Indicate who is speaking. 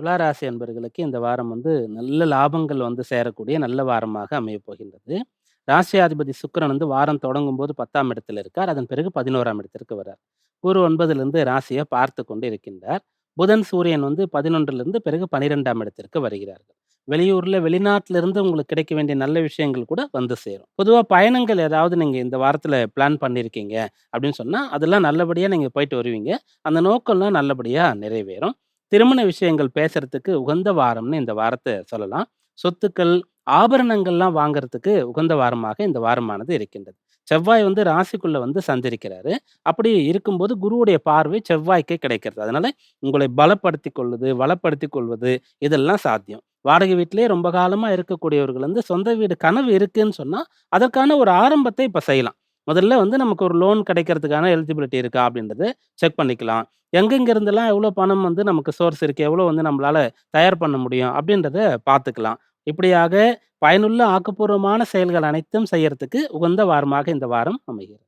Speaker 1: துளாராசி அன்பர்களுக்கு இந்த வாரம் வந்து நல்ல லாபங்கள் வந்து சேரக்கூடிய நல்ல வாரமாக அமையப்போகின்றது ராசியாதிபதி சுக்கிரன் வந்து வாரம் தொடங்கும் போது பத்தாம் இடத்துல இருக்கார். அதன் பிறகு 11ஆம் இடத்திற்கு வரார். ஒரு ஒன்பதுலேருந்து ராசியை பார்த்து கொண்டு இருக்கின்றார். புதன், சூரியன் வந்து 11லிருந்து பிறகு 12ஆம் இடத்திற்கு வருகிறார்கள். வெளியூரில் வெளிநாட்டிலிருந்து உங்களுக்கு கிடைக்க வேண்டிய நல்ல விஷயங்கள் கூட வந்து சேரும். பொதுவாக பயணங்கள் ஏதாவது நீங்கள் இந்த வாரத்தில் பிளான் பண்ணியிருக்கீங்க அப்படின்னு சொன்னால் அதெல்லாம் நல்லபடியாக நீங்கள் போயிட்டு வருவீங்க. அந்த நோக்கம்லாம் நல்லபடியாக நிறைவேறும். திருமண விஷயங்கள் பேசுறதுக்கு உகந்த வாரம்னு இந்த வாரத்தை சொல்லலாம். சொத்துக்கள், ஆபரணங்கள்லாம் வாங்குறதுக்கு உகந்த வாரமாக இந்த வாரமானது இருக்கின்றது. செவ்வாய் வந்து ராசிக்குள்ள வந்து சந்திருக்கிறாரு அப்படி இருக்கும்போது குருவுடைய பார்வை செவ்வாய்க்கே கிடைக்கிறது. அதனால உங்களை பலப்படுத்தி கொள்வது, வளப்படுத்தி கொள்வது இதெல்லாம் சாத்தியம். வாடகை வீட்டிலேயே ரொம்ப காலமா இருக்கக்கூடியவர்கள் வந்து சொந்த வீடு கனவு இருக்குன்னு சொன்னா, அதற்கான ஒரு ஆரம்பத்தை இப்ப செய்யலாம். முதல்ல வந்து நமக்கு ஒரு லோன் கிடைக்கிறதுக்கான எலிஜிபிலிட்டி இருக்கா அப்படின்றத செக் பண்ணிக்கலாம். எங்கெங்கிருந்தெல்லாம் எவ்வளோ பணம் வந்து நமக்கு சோர்ஸ் இருக்குது எவ்வளோ வந்து நம்மளால தயார் பண்ண முடியும் அப்படின்றத பார்த்துக்கலாம். இப்படியாக பயனுள்ள ஆக்கப்பூர்வமான செயல்கள் அனைத்தும் செய்யறதுக்கு உகந்த வாரமாக இந்த வாரம் அமைகிறது.